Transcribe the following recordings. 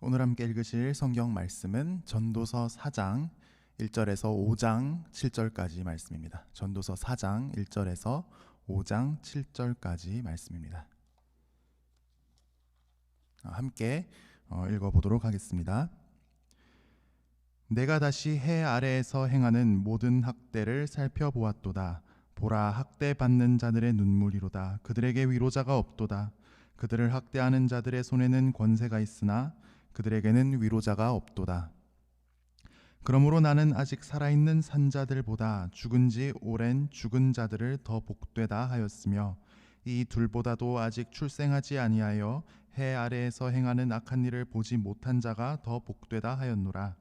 오늘 함께 읽으실 성경 말씀은 전도서 4장 1절에서 5장 7절까지 말씀입니다. 전도서 4장 1절에서 5장 7절까지 말씀입니다. 아, 함께 어, 읽어보도록 하겠습니다. 내가 다시 해 아래에서 행하는 모든 학대를 살펴보았도다. 보라 학대 받는 자들의 눈물이로다. 그들에게 위로자가 없도다. 그들을 학대하는 자들의 손에는 권세가 있으나 그들에게는 위로자가 없도다. 그러므로 나는 아직 살아있는 산자들보다 죽은 지 오랜 죽은 자들을 더 복되다 하였으며 이 둘보다도 아직 출생하지 아니하여 해 아래에서 행하는 악한 일을 보지 못한 자가 더 복되다 하였노라.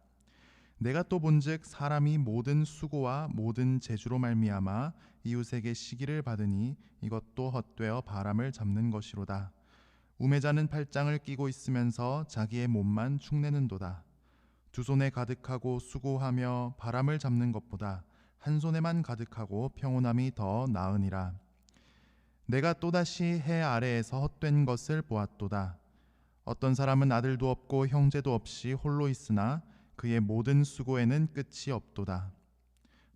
내가 또 본즉 사람이 모든 수고와 모든 재주로 말미암아 이웃에게 시기를 받으니 이것도 헛되어 바람을 잡는 것이로다. 우매자는 팔짱을 끼고 있으면서 자기의 몸만 축내는도다. 두 손에 가득하고 수고하며 바람을 잡는 것보다 한 손에만 가득하고 평온함이 더 나으니라. 내가 또다시 해 아래에서 헛된 것을 보았도다. 어떤 사람은 아들도 없고 형제도 없이 홀로 있으나 그의 모든 수고에는 끝이 없도다.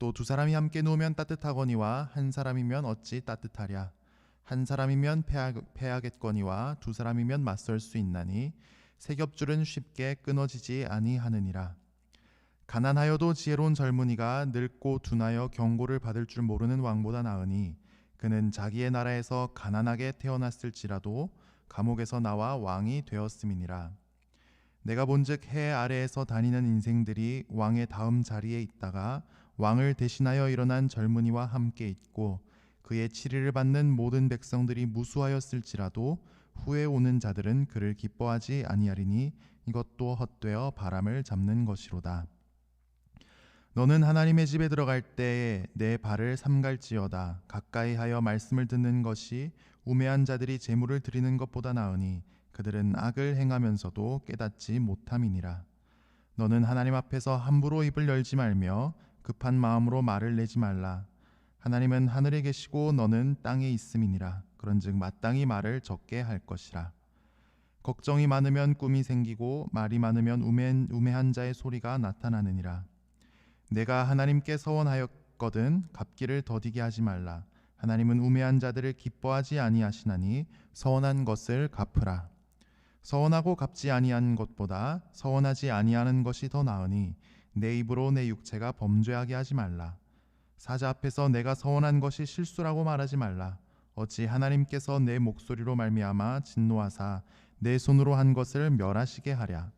또 두 사람이 함께 누우면 따뜻하거니와 한 사람이면 어찌 따뜻하랴. 한 사람이면 패하, 겠거니와 두 사람이면 맞설 수 있나니 세 겹줄은 쉽게 끊어지지 아니하느니라. 가난하여도 지혜로운 젊은이가 늙고 둔하여 경고를 받을 줄 모르는 왕보다 나으니 그는 자기의 나라에서 가난하게 태어났을지라도 감옥에서 나와 왕이 되었음이니라. 내가 본즉 해 아래에서 다니는 인생들이 왕의 다음 자리에 있다가 왕을 대신하여 일어난 젊은이와 함께 있고 그의 치리를 받는 모든 백성들이 무수하였을지라도 후에 오는 자들은 그를 기뻐하지 아니하리니 이것도 헛되어 바람을 잡는 것이로다. 너는 하나님의 집에 들어갈 때에 내 발을 삼갈지어다 가까이 하여 말씀을 듣는 것이 우매한 자들이 재물을 드리는 것보다 나으니 그들은 악을 행하면서도 깨닫지 못함이니라 너는 하나님 앞에서 함부로 입을 열지 말며 급한 마음으로 말을 내지 말라. 하나님은 하늘에 계시고 너는 땅에 있음이니라. 그런즉 마땅히 말을 적게 할 것이라. 걱정이 많으면 꿈이 생기고 말이 많으면 우매한 자의 소리가 나타나느니라. 내가 하나님께 서원하였거든 갚기를 더디게 하지 말라. 하나님은 우매한 자들을 기뻐하지 아니하시나니 서원한 것을 갚으라. 서원하고 갚지 아니한 것보다 서원하지 아니하는 것이 더 나으니 내 입으로 내 육체가 범죄하게 하지 말라 사자 앞에서 내가 서원한 것이 실수라고 말하지 말라 어찌 하나님께서 내 목소리로 말미암아 진노하사 내 손으로 한 것을 멸하시게 하랴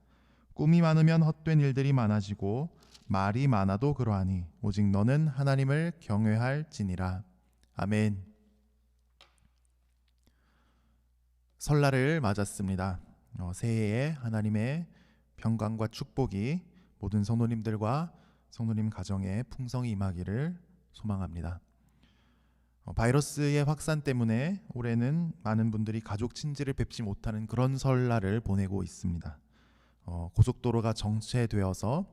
꿈이 많으면 헛된 일들이 많아지고 말이 많아도 그러하니 오직 너는 하나님을 경외할지니라. 아멘. 설날을 맞았습니다. 어, 새해에 하나님의 평강과 축복이 모든 성도님들과 성도님 가정에 풍성히 임하기를 소망합니다. 어, 바이러스의 확산 때문에 올해는 많은 분들이 가족 친지를 뵙지 못하는 그런 설날을 보내고 있습니다. 어, 고속도로가 정체되어서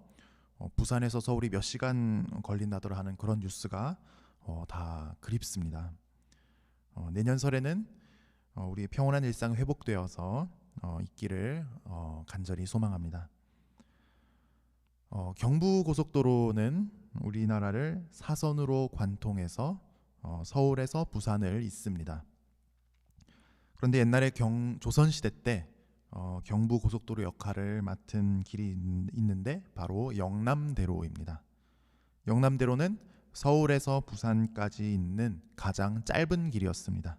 어, 부산에서 서울이 몇 시간 걸린다더라 하는 그런 뉴스가 어, 다 그립습니다. 어, 내년 설에는 어, 우리 평온한 일상 회복되어서 어, 있기를 어, 간절히 소망합니다. 어, 경부 고속도로는 우리나라를 사선으로 관통해서 어, 서울에서 부산을 잇습니다. 그런데 옛날에 경 조선 시대 때 어, 경부 고속도로 역할을 맡은 길이 있는데 바로 영남대로입니다. 영남대로는 서울에서 부산까지 있는 가장 짧은 길이었습니다.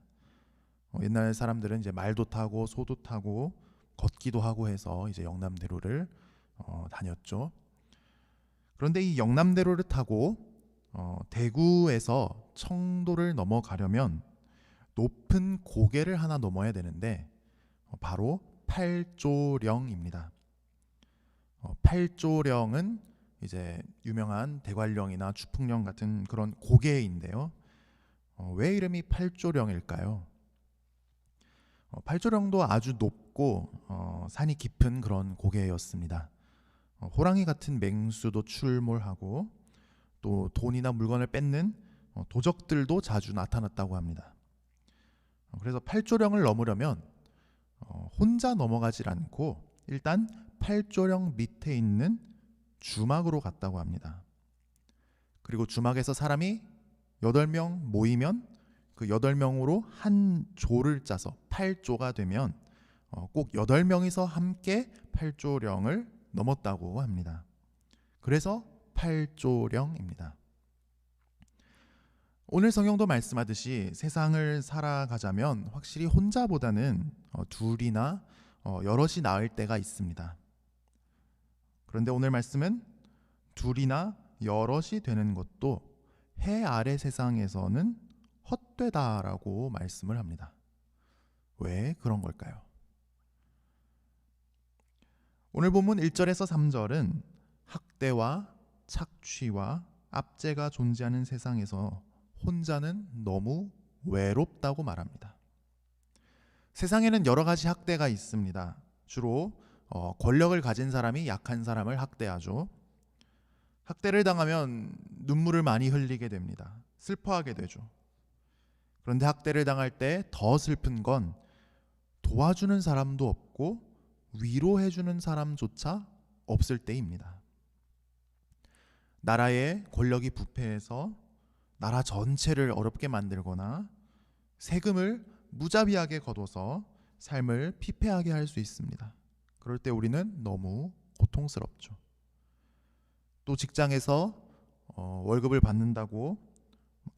어, 옛날 사람들은 이제 말도 타고 소도 타고 걷기도 하고 해서 이제 영남대로를 어, 다녔죠. 그런데 이 영남대로를 타고 어, 대구에서 청도를 넘어가려면 높은 고개를 하나 넘어야 되는데 어, 바로 팔조령입니다. 어, 팔조령은 이제 유명한 대관령이나 추풍령 같은 그런 고개인데요. 어, 왜 이름이 팔조령일까요? 어, 팔조령도 아주 높고 어, 산이 깊은 그런 고개였습니다. 어, 호랑이 같은 맹수도 출몰하고 또 돈이나 물건을 뺏는 어, 도적들도 자주 나타났다고 합니다. 어, 그래서 팔조령을 넘으려면 어, 혼자 넘어가질 않고 일단 팔조령 밑에 있는 주막으로 갔다고 합니다. 그리고 주막에서 사람이 8명 모이면 그 8명으로 한 조를 짜서 8조가 되면 어, 꼭 8명이서 함께 8조령을 넘었다고 합니다. 그래서 8조령입니다. 오늘 성경도 말씀하듯이 세상을 살아가자면 확실히 혼자보다는 어, 둘이나 어, 여럿이 나을 때가 있습니다. 그런데 오늘 말씀은 둘이나 여럿이 되는 것도 해 아래 세상에서는 헛되다라고 말씀을 합니다. 왜 그런 걸까요? 오늘 본문 1절에서 3절은 학대와 착취와 압제가 존재하는 세상에서 혼자는 너무 외롭다고 말합니다. 세상에는 여러 가지 학대가 있습니다. 주로 어, 권력을 가진 사람이 약한 사람을 학대하죠. 학대를 당하면 눈물을 많이 흘리게 됩니다. 슬퍼하게 되죠. 그런데 학대를 당할 때 더 슬픈 건 도와주는 사람도 없고 위로해주는 사람조차 없을 때입니다. 나라의 권력이 부패해서 나라 전체를 어렵게 만들거나 세금을 무자비하게 거둬서 삶을 피폐하게 할 수 있습니다. 그럴 때 우리는 너무 고통스럽죠. 또 직장에서 어, 월급을 받는다고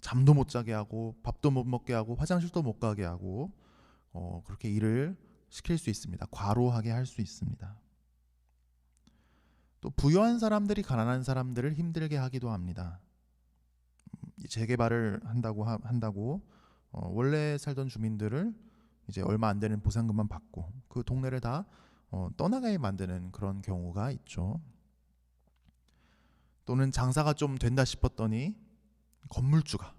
잠도 못 자게 하고 밥도 못 먹게 하고 화장실도 못 가게 하고 어, 그렇게 일을 시킬 수 있습니다. 과로하게 할 수 있습니다. 또 부유한 사람들이 가난한 사람들을 힘들게 하기도 합니다. 재개발을 한다고 하, 한다고 어, 원래 살던 주민들을 이제 얼마 안 되는 보상금만 받고 그 동네를 다 어, 떠나게 만드는 그런 경우가 있죠. 또는 장사가 좀 된다 싶었더니 건물주가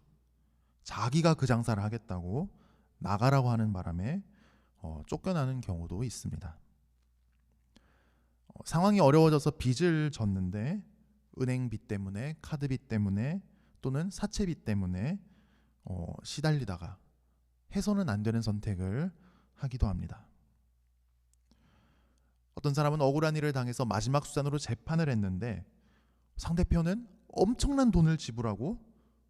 자기가 그 장사를 하겠다고 나가라고 하는 바람에 어, 쫓겨나는 경우도 있습니다. 어, 상황이 어려워져서 빚을 졌는데 은행빚 때문에 카드빚 때문에 또는 사채빚 때문에 어, 시달리다가 해서는 안 되는 선택을 하기도 합니다. 어떤 사람은 억울한 일을 당해서 마지막 수단으로 재판을 했는데 상대편은 엄청난 돈을 지불하고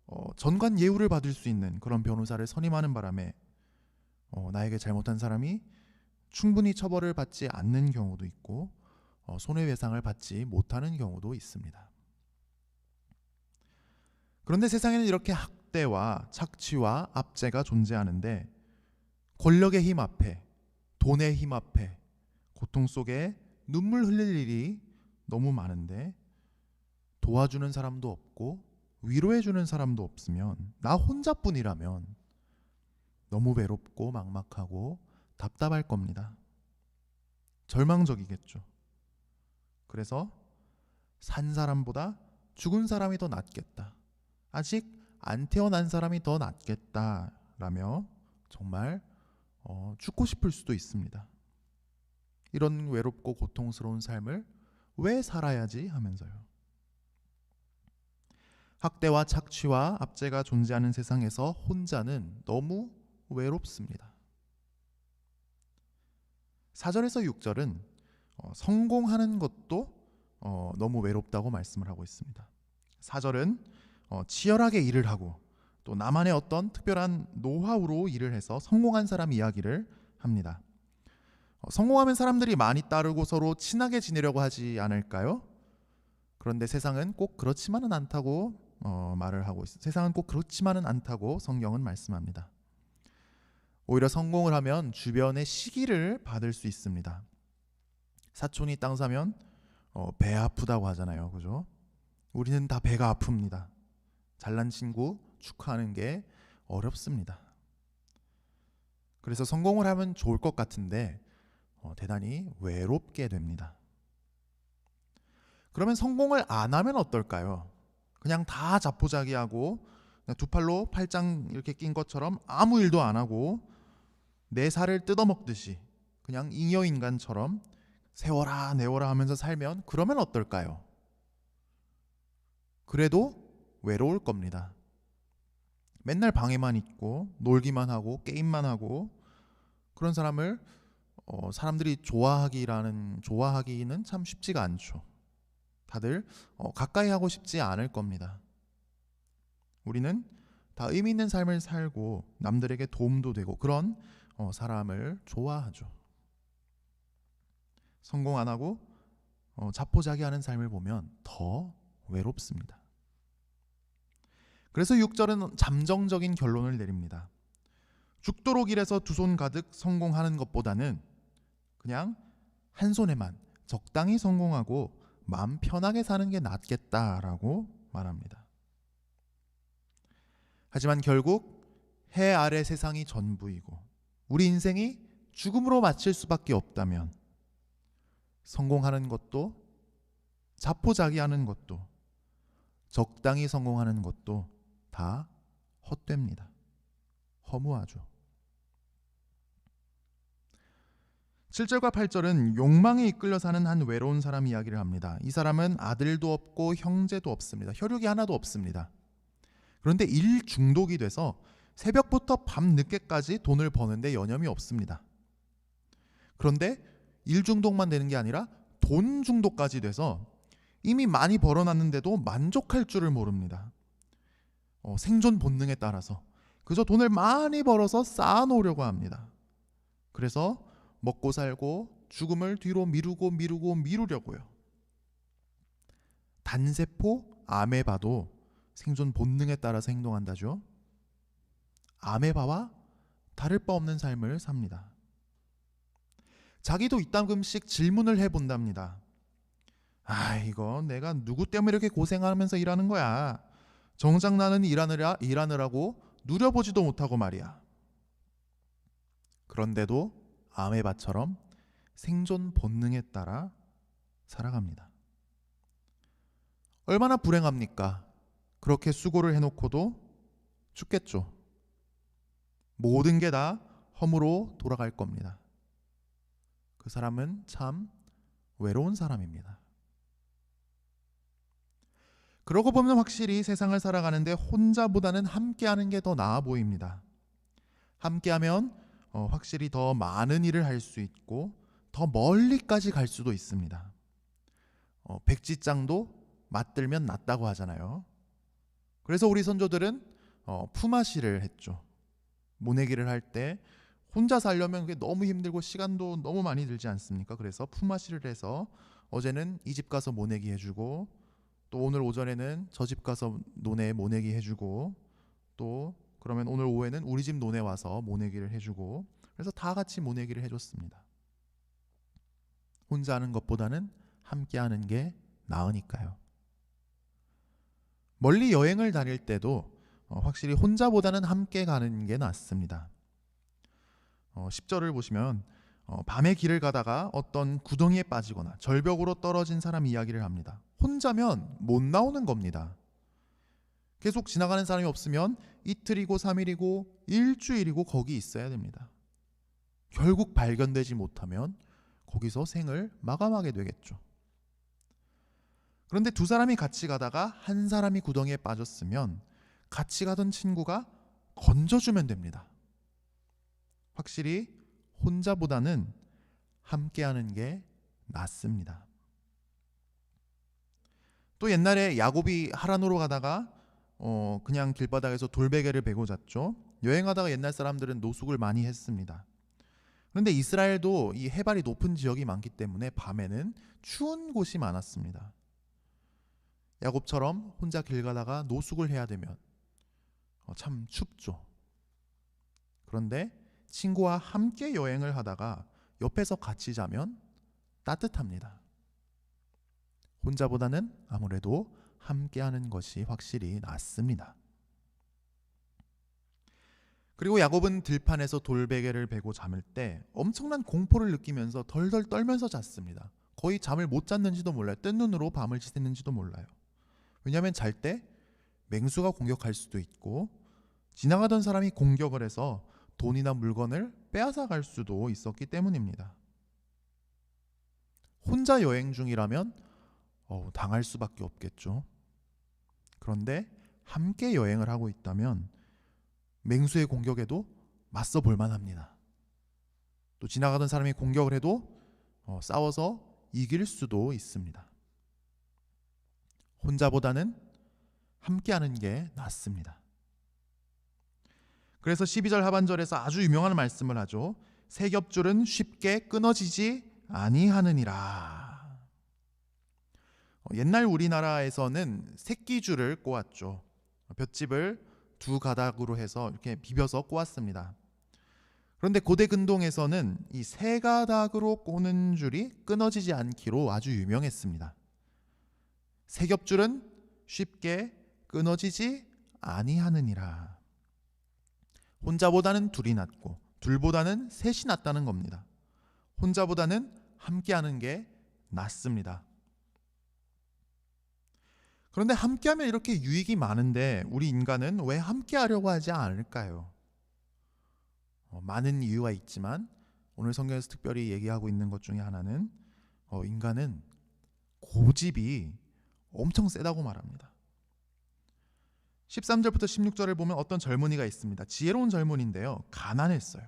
어, 전관 예우를 받을 수 있는 그런 변호사를 선임하는 바람에 어, 나에게 잘못한 사람이 충분히 처벌을 받지 않는 경우도 있고 어, 손해배상을 받지 못하는 경우도 있습니다. 그런데 세상에는 이렇게 학대와 착취와 압제가 존재하는데 권력의 힘 앞에 돈의 힘 앞에 고통 속에 눈물 흘릴 일이 너무 많은데 도와주는 사람도 없고 위로해주는 사람도 없으면 나 혼자뿐이라면 너무 외롭고 막막하고 답답할 겁니다. 절망적이겠죠. 그래서 산 사람보다 죽은 사람이 더 낫겠다. 아직 안 태어난 사람이 더 낫겠다라며 정말 어, 죽고 싶을 수도 있습니다. 이런 외롭고 고통스러운 삶을 왜 살아야지 하면서요. 학대와 착취와 압제가 존재하는 세상에서 혼자는 너무 외롭습니다. 4절에서 6절은 어, 성공하는 것도 어, 너무 외롭다고 말씀을 하고 있습니다. 4절은 어, 치열하게 일을 하고 또 나만의 어떤 특별한 노하우로 일을 해서 성공한 사람 이야기를 합니다. 어, 성공하면 사람들이 많이 따르고 서로 친하게 지내려고 하지 않을까요? 그런데 세상은 꼭 그렇지만은 않다고 어, 말을 하고 있습니다. 세상은 꼭 그렇지만은 않다고 성경은 말씀합니다. 오히려 성공을 하면 주변의 시기를 받을 수 있습니다. 사촌이 땅 사면 어, 배 아프다고 하잖아요, 그죠? 우리는 다 배가 아픕니다. 잘난 친구 축하하는 게 어렵습니다. 그래서 성공을 하면 좋을 것 같은데 어, 대단히 외롭게 됩니다. 그러면 성공을 안 하면 어떨까요? 그냥 다 자포자기하고 그냥 두 팔로 팔짱 이렇게 낀 것처럼 아무 일도 안 하고 내 살을 뜯어먹듯이 그냥 잉여 인간처럼 세워라 내워라 하면서 살면 그러면 어떨까요? 그래도 외로울 겁니다. 맨날 방에만 있고 놀기만 하고 게임만 하고 그런 사람을 어, 사람들이 좋아하기라는 좋아하기는 참 쉽지가 않죠. 다들 어, 가까이 하고 싶지 않을 겁니다. 우리는 다 의미 있는 삶을 살고 남들에게 도움도 되고 그런 어, 사람을 좋아하죠. 성공 안 하고 어, 자포자기하는 삶을 보면 더 외롭습니다. 그래서 6절은 잠정적인 결론을 내립니다. 죽도록 일해서 두 손 가득 성공하는 것보다는 그냥 한 손에만 적당히 성공하고 마음 편하게 사는 게 낫겠다라고 말합니다. 하지만 결국 해 아래 세상이 전부이고 우리 인생이 죽음으로 마칠 수밖에 없다면 성공하는 것도 자포자기하는 것도 적당히 성공하는 것도 다 헛됩니다. 허무하죠. 7절과 8절은 욕망에 이끌려 사는 한 외로운 사람 이야기를 합니다. 이 사람은 아들도 없고 형제도 없습니다. 혈육이 하나도 없습니다. 그런데 일 중독이 돼서 새벽부터 밤 늦게까지 돈을 버는데 여념이 없습니다. 그런데 일 중독만 되는 게 아니라 돈 중독까지 돼서 이미 많이 벌어놨는데도 만족할 줄을 모릅니다. 어, 생존 본능에 따라서 그저 돈을 많이 벌어서 쌓아놓으려고 합니다. 그래서 먹고 살고 죽음을 뒤로 미루고 미루고 미루려고요. 단세포 아메바도 생존 본능에 따라서 행동한다죠. 아메바와 다를 바 없는 삶을 삽니다. 자기도 이따금씩 질문을 해본답니다. 아, 이거 내가 누구 때문에 이렇게 고생하면서 일하는 거야. 정작 나는 일하느라 일하느라고 누려보지도 못하고 말이야. 그런데도 아메바처럼 생존 본능에 따라 살아갑니다. 얼마나 불행합니까? 그렇게 수고를 해놓고도 죽겠죠. 모든 게 다 허무로 돌아갈 겁니다. 그 사람은 참 외로운 사람입니다. 그러고 보면 확실히 세상을 살아가는데 혼자보다는 함께하는 게 더 나아 보입니다. 함께하면 어, 확실히 더 많은 일을 할 수 있고 더 멀리까지 갈 수도 있습니다. 어, 백지장도 맞들면 낫다고 하잖아요. 그래서 우리 선조들은 어, 품앗이를 했죠. 모내기를 할 때 혼자 살려면 그게 너무 힘들고 시간도 너무 많이 들지 않습니까? 그래서 품앗이를 해서 어제는 이 집 가서 모내기 해주고 또 오늘 오전에는 저 집 가서 노내 모내기 해주고 또 그러면 오늘 오후에는 우리 집 논에 와서 모내기를 해주고 그래서 다 같이 모내기를 해줬습니다. 혼자 하는 것보다는 함께 하는 게 나으니까요. 멀리 여행을 다닐 때도 어, 확실히 혼자보다는 함께 가는 게 낫습니다. 어, 10절을 보시면 어, 밤에 길을 가다가 어떤 구덩이에 빠지거나 절벽으로 떨어진 사람 이야기를 합니다. 혼자면 못 나오는 겁니다. 계속 지나가는 사람이 없으면 이틀이고 3일이고 일주일이고 거기 있어야 됩니다. 결국 발견되지 못하면 거기서 생을 마감하게 되겠죠. 그런데 두 사람이 같이 가다가 한 사람이 구덩이에 빠졌으면 같이 가던 친구가 건져주면 됩니다. 확실히 혼자보다는 함께하는 게 낫습니다. 또 옛날에 야곱이 하란으로 가다가 어, 그냥 길바닥에서 돌베개를 베고 잤죠. 여행하다가 옛날 사람들은 노숙을 많이 했습니다. 그런데 이스라엘도 이 해발이 높은 지역이 많기 때문에 밤에는 추운 곳이 많았습니다. 야곱처럼 혼자 길 가다가 노숙을 해야 되면 어, 참 춥죠. 그런데 친구와 함께 여행을 하다가 옆에서 같이 자면 따뜻합니다. 혼자보다는 아무래도 함께 하는 것이 확실히 낫습니다. 그리고 야곱은 들판에서 돌베개를 베고 잠을 때 엄청난 공포를 느끼면서 덜덜 떨면서 잤습니다. 거의 잠을 못 잤는지도 몰라요. 뜬 눈으로 밤을 지새는지도 몰라요. 왜냐하면 잘 때 맹수가 공격할 수도 있고 지나가던 사람이 공격을 해서 돈이나 물건을 빼앗아 갈 수도 있었기 때문입니다. 혼자 여행 중이라면 어, 당할 수밖에 없겠죠. 그런데 함께 여행을 하고 있다면 맹수의 공격에도 맞서 볼 만합니다. 또 지나가던 사람이 공격을 해도 어, 싸워서 이길 수도 있습니다. 혼자보다는 함께하는 게 낫습니다. 그래서 12절 하반절에서 아주 유명한 말씀을 하죠. 새 겹줄은 쉽게 끊어지지 아니하느니라. 어, 옛날 우리나라에서는 새끼줄을 꼬았죠. 볏짚을 두 가닥으로 해서 이렇게 비벼서 꼬았습니다. 그런데 고대 근동에서는 이 세 가닥으로 꼬는 줄이 끊어지지 않기로 아주 유명했습니다. 세 겹줄은 쉽게 끊어지지 아니하느니라. 혼자보다는 둘이 낫고 둘보다는 셋이 낫다는 겁니다. 혼자보다는 함께하는 게 낫습니다. 그런데 함께하면 이렇게 유익이 많은데 우리 인간은 왜 함께하려고 하지 않을까요? 어, 많은 이유가 있지만 오늘 성경에서 특별히 얘기하고 있는 것 중에 하나는 어, 인간은 고집이 엄청 세다고 말합니다. 13절부터 16절을 보면 어떤 젊은이가 있습니다. 지혜로운 젊은인데요. 가난했어요.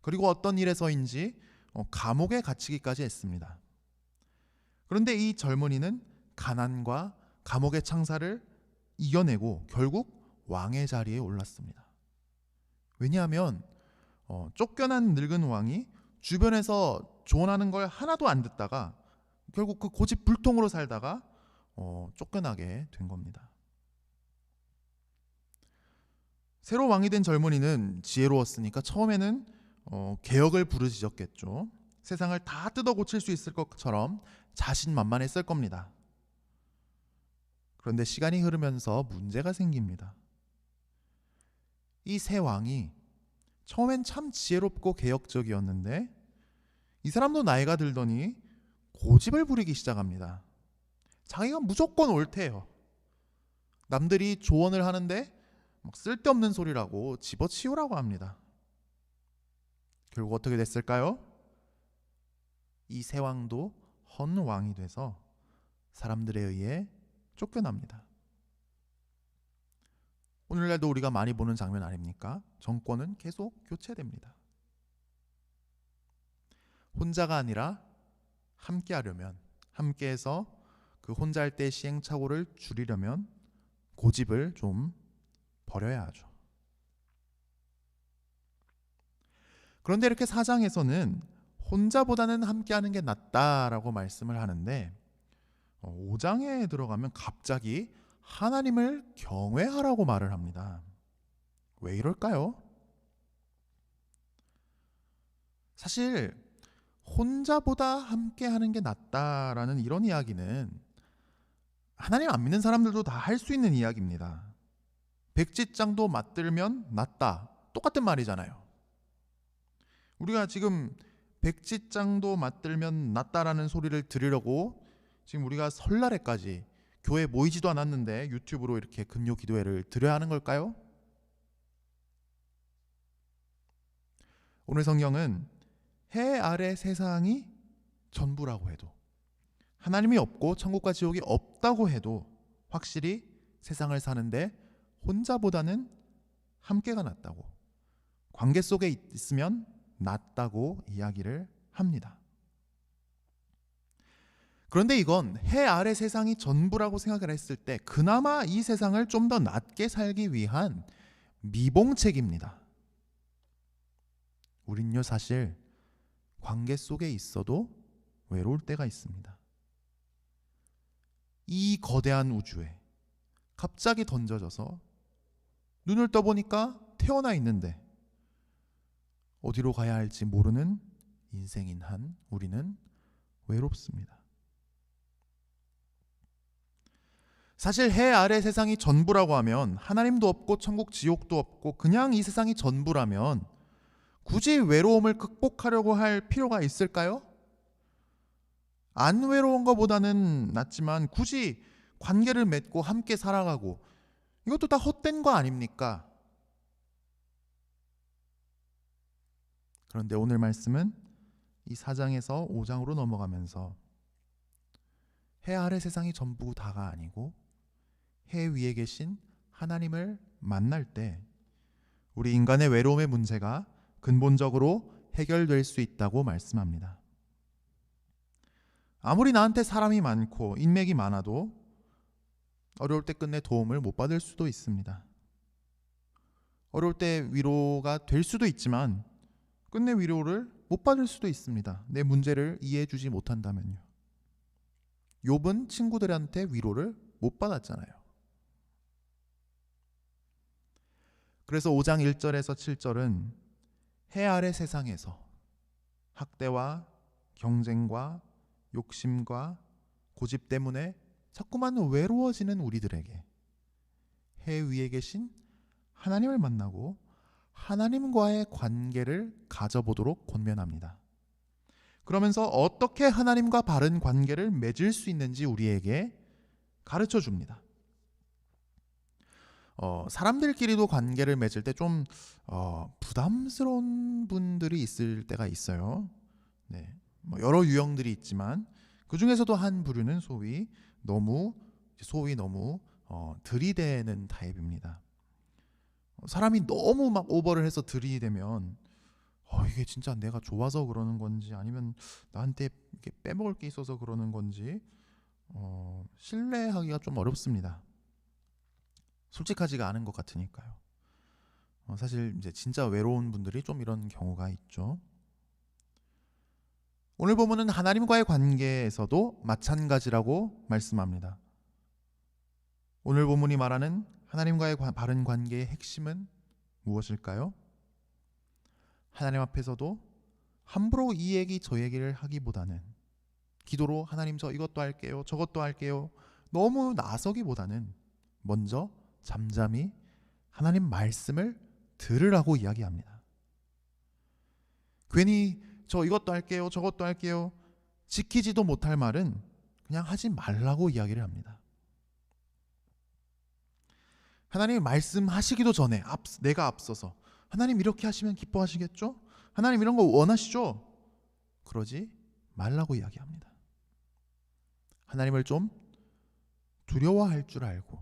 그리고 어떤 일에서인지 어, 감옥에 갇히기까지 했습니다. 그런데 이 젊은이는 가난과 감옥의 창사를 이겨내고 결국 왕의 자리에 올랐습니다. 왜냐하면 어, 쫓겨난 늙은 왕이 주변에서 조언하는 걸 하나도 안 듣다가 결국 그 고집 불통으로 살다가 어, 쫓겨나게 된 겁니다. 새로 왕이 된 젊은이는 지혜로웠으니까 처음에는 어, 개혁을 부르짖었겠죠. 세상을 다 뜯어 고칠 수 있을 것처럼 자신만만했을 겁니다. 그런데 시간이 흐르면서 문제가 생깁니다. 이 새 왕이 처음엔 참 지혜롭고 개혁적이었는데 이 사람도 나이가 들더니 고집을 부리기 시작합니다. 자기가 무조건 옳대요. 남들이 조언을 하는데 막 쓸데없는 소리라고 집어치우라고 합니다. 결국 어떻게 됐을까요? 이새 왕도 헌 왕이 돼서 사람들에 의해 쫓겨납니다. 오늘날도 우리가 많이 보는 장면 아닙니까? 정권은 계속 교체됩니다. 혼자가 아니라 함께 하려면 함께해서 그 혼자 할 때 시행착오를 줄이려면 고집을 좀 버려야 하죠. 그런데 이렇게 사장에서는 혼자보다는 함께하는 게 낫다라고 말씀을 하는데 5장에 어, 들어가면 갑자기 하나님을 경외하라고 말을 합니다. 왜 이럴까요? 사실 혼자보다 함께 하는 게 낫다라는 이런 이야기는 하나님 안 믿는 사람들도 다 할 수 있는 이야기입니다. 백지장도 맞들면 낫다. 똑같은 말이잖아요. 우리가 지금 백지장도 맞들면 낫다라는 소리를 들으려고 지금 우리가 설날에까지 교회 모이지도 않았는데 유튜브로 이렇게 금요 기도회를 드려야 하는 걸까요? 오늘 성경은 해 아래 세상이 전부라고 해도 하나님이 없고 천국과 지옥이 없다고 해도 확실히 세상을 사는데 혼자보다는 함께가 낫다고 관계 속에 있으면 낫다고 이야기를 합니다. 그런데 이건 해 아래 세상이 전부라고 생각을 했을 때 그나마 이 세상을 좀 더 낫게 살기 위한 미봉책입니다. 우린요 사실 관계 속에 있어도 외로울 때가 있습니다. 이 거대한 우주에 갑자기 던져져서 눈을 떠보니까 태어나 있는데 어디로 가야 할지 모르는 인생인 한 우리는 외롭습니다. 사실 해 아래 세상이 전부라고 하면 하나님도 없고 천국 지옥도 없고 그냥 이 세상이 전부라면 굳이 외로움을 극복하려고 할 필요가 있을까요? 안 외로운 것보다는 낫지만 굳이 관계를 맺고 함께 살아가고 이것도 다 헛된 거 아닙니까? 그런데 오늘 말씀은 이 4장에서 5장으로 넘어가면서 해 아래 세상이 전부 다가 아니고 해 위에 계신 하나님을 만날 때 우리 인간의 외로움의 문제가 근본적으로 해결될 수 있다고 말씀합니다. 아무리 나한테 사람이 많고 인맥이 많아도 어려울 때 끝내 도움을 못 받을 수도 있습니다. 어려울 때 위로가 될 수도 있지만 끝내 위로를 못 받을 수도 있습니다. 내 문제를 이해해 주지 못한다면요. 욥은 친구들한테 위로를 못 받았잖아요. 그래서 5장 1절에서 7절은 해 아래 세상에서 학대와 경쟁과 욕심과 고집 때문에 자꾸만 외로워지는 우리들에게 해 위에 계신 하나님을 만나고 하나님과의 관계를 가져보도록 권면합니다. 그러면서 어떻게 하나님과 바른 관계를 맺을 수 있는지 우리에게 가르쳐 줍니다. 어, 사람들끼리도 관계를 맺을 때좀 어, 부담스러운 분들이 있을 때가 있어요. 네, 뭐 여러 유형들이 있지만 그 중에서도 한 부류는 소위 너무 소위 너무 어, 들이대는 타입입니다. 사람이 너무 막 오버를 해서 들이대면 어, 이게 진짜 내가 좋아서 그러는 건지 아니면 나한테 이렇게 빼먹을 게 있어서 그러는 건지 어, 신뢰하기가 좀 어렵습니다. 솔직하지가 않은 것 같으니까요. 어, 사실 이제 진짜 외로운 분들이 좀 이런 경우가 있죠. 오늘 보면은 하나님과의 관계에서도 마찬가지라고 말씀합니다. 오늘 본문이 말하는 하나님과의 바른 관계의 핵심은 무엇일까요? 하나님 앞에서도 함부로 이 얘기 저 얘기를 하기보다는 기도로 하나님 저 이것도 할게요. 저것도 할게요. 너무 나서기보다는 먼저 잠잠히 하나님 말씀을 들으라고 이야기합니다. 괜히 저 이것도 할게요. 저것도 할게요. 지키지도 못할 말은 그냥 하지 말라고 이야기를 합니다. 하나님이 말씀하시기도 전에 앞, 내가 앞서서 하나님 이렇게 하시면 기뻐하시겠죠? 하나님 이런 거 원하시죠? 그러지 말라고 이야기합니다. 하나님을 좀 두려워할 줄 알고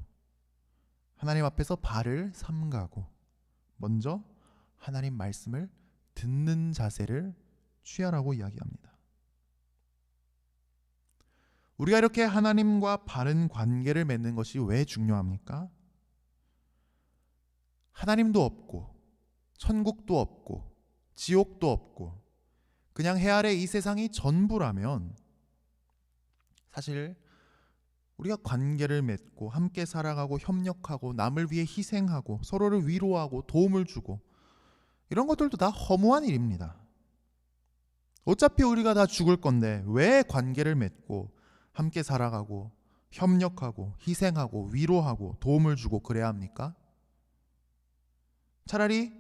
하나님 앞에서 발을 삼가고 먼저 하나님 말씀을 듣는 자세를 취하라고 이야기합니다. 우리가 이렇게 하나님과 바른 관계를 맺는 것이 왜 중요합니까? 하나님도 없고 천국도 없고 지옥도 없고 그냥 해 아래 이 세상이 전부라면 사실 우리가 관계를 맺고 함께 살아가고 협력하고 남을 위해 희생하고 서로를 위로하고 도움을 주고 이런 것들도 다 허무한 일입니다. 어차피 우리가 다 죽을 건데 왜 관계를 맺고 함께 살아가고 협력하고 희생하고 위로하고 도움을 주고 그래야 합니까? 차라리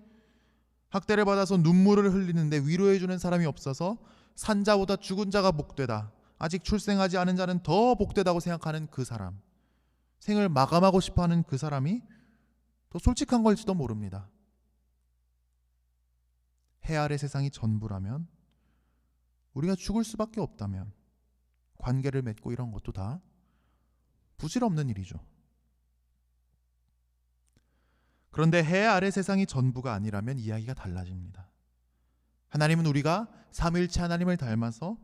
학대를 받아서 눈물을 흘리는데 위로해 주는 사람이 없어서 산 자보다 죽은 자가 복되다. 아직 출생하지 않은 자는 더 복되다고 생각하는 그 사람. 생을 마감하고 싶어 하는 그 사람이 더 솔직한 걸지도 모릅니다. 해 아래 세상이 전부라면 우리가 죽을 수밖에 없다면 관계를 맺고 이런 것도 다 부질없는 일이죠. 그런데 해 아래 세상이 전부가 아니라면 이야기가 달라집니다. 하나님은 우리가 삼일체 하나님을 닮아서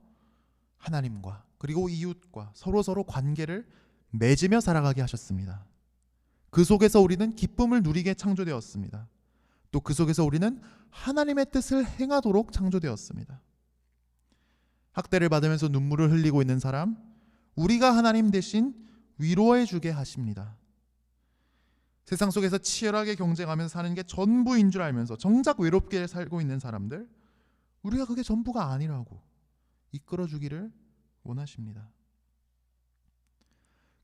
하나님과 그리고 이웃과 서로 서로 관계를 맺으며 살아가게 하셨습니다. 그 속에서 우리는 기쁨을 누리게 창조되었습니다. 또 그 속에서 우리는 하나님의 뜻을 행하도록 창조되었습니다. 학대를 받으면서 눈물을 흘리고 있는 사람, 우리가 하나님 대신 위로해 주게 하십니다. 세상 속에서 치열하게 경쟁하면서 사는 게 전부인 줄 알면서 정작 외롭게 살고 있는 사람들, 우리가 그게 전부가 아니라고 이끌어 주기를 원하십니다.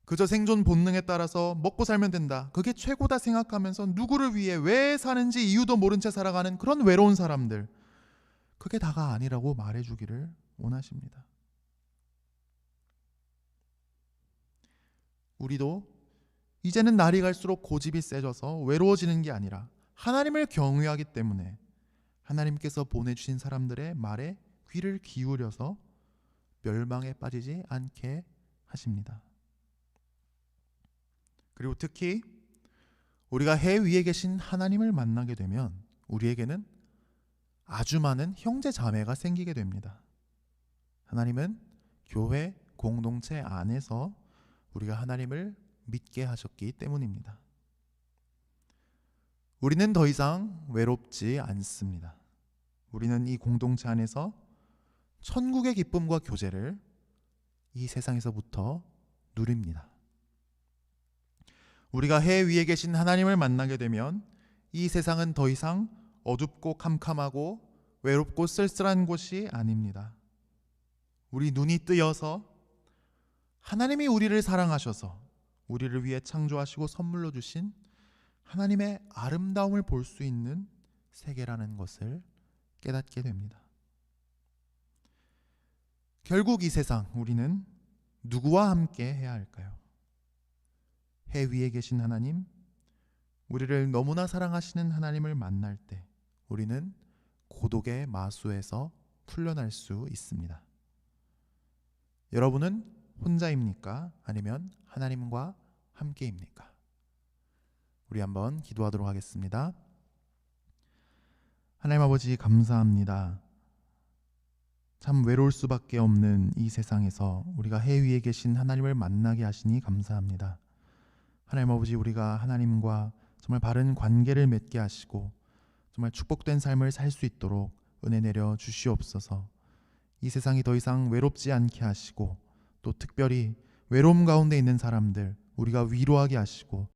그저 생존 본능에 따라서 먹고 살면 된다. 그게 최고다 생각하면서 누구를 위해 왜 사는지 이유도 모른 채 살아가는 그런 외로운 사람들. 그게 다가 아니라고 말해 주기를 원하십니다. 우리도 이제는 날이 갈수록 고집이 세져서 외로워지는 게 아니라 하나님을 경외하기 때문에 하나님께서 보내주신 사람들의 말에 귀를 기울여서 멸망에 빠지지 않게 하십니다. 그리고 특히 우리가 해 위에 계신 하나님을 만나게 되면 우리에게는 아주 많은 형제 자매가 생기게 됩니다. 하나님은 교회 공동체 안에서 우리가 하나님을 믿게 하셨기 때문입니다. 우리는 더 이상 외롭지 않습니다. 우리는 이 공동체 안에서 천국의 기쁨과 교제를 이 세상에서부터 누립니다. 우리가 해 위에 계신 하나님을 만나게 되면 이 세상은 더 이상 어둡고 캄캄하고 외롭고 쓸쓸한 곳이 아닙니다. 우리 눈이 뜨여서 하나님이 우리를 사랑하셔서 우리를 위해 창조하시고 선물로 주신 하나님의 아름다움을 볼 수 있는 세계라는 것을 깨닫게 됩니다. 결국 이 세상 우리는 누구와 함께 해야 할까요? 해 위에 계신 하나님, 우리를 너무나 사랑하시는 하나님을 만날 때 우리는 고독의 마수에서 풀려날 수 있습니다. 여러분은 혼자입니까? 아니면 하나님과 함께입니까? 우리 한번 기도하도록 하겠습니다. 하나님 아버지 감사합니다. 참 외로울 수밖에 없는 이 세상에서 우리가 해 위에 계신 하나님을 만나게 하시니 감사합니다. 하나님 아버지 우리가 하나님과 정말 바른 관계를 맺게 하시고 정말 축복된 삶을 살 수 있도록 은혜 내려 주시옵소서. 이 세상이 더 이상 외롭지 않게 하시고 또 특별히 외로움 가운데 있는 사람들 우리가 위로하게 하시고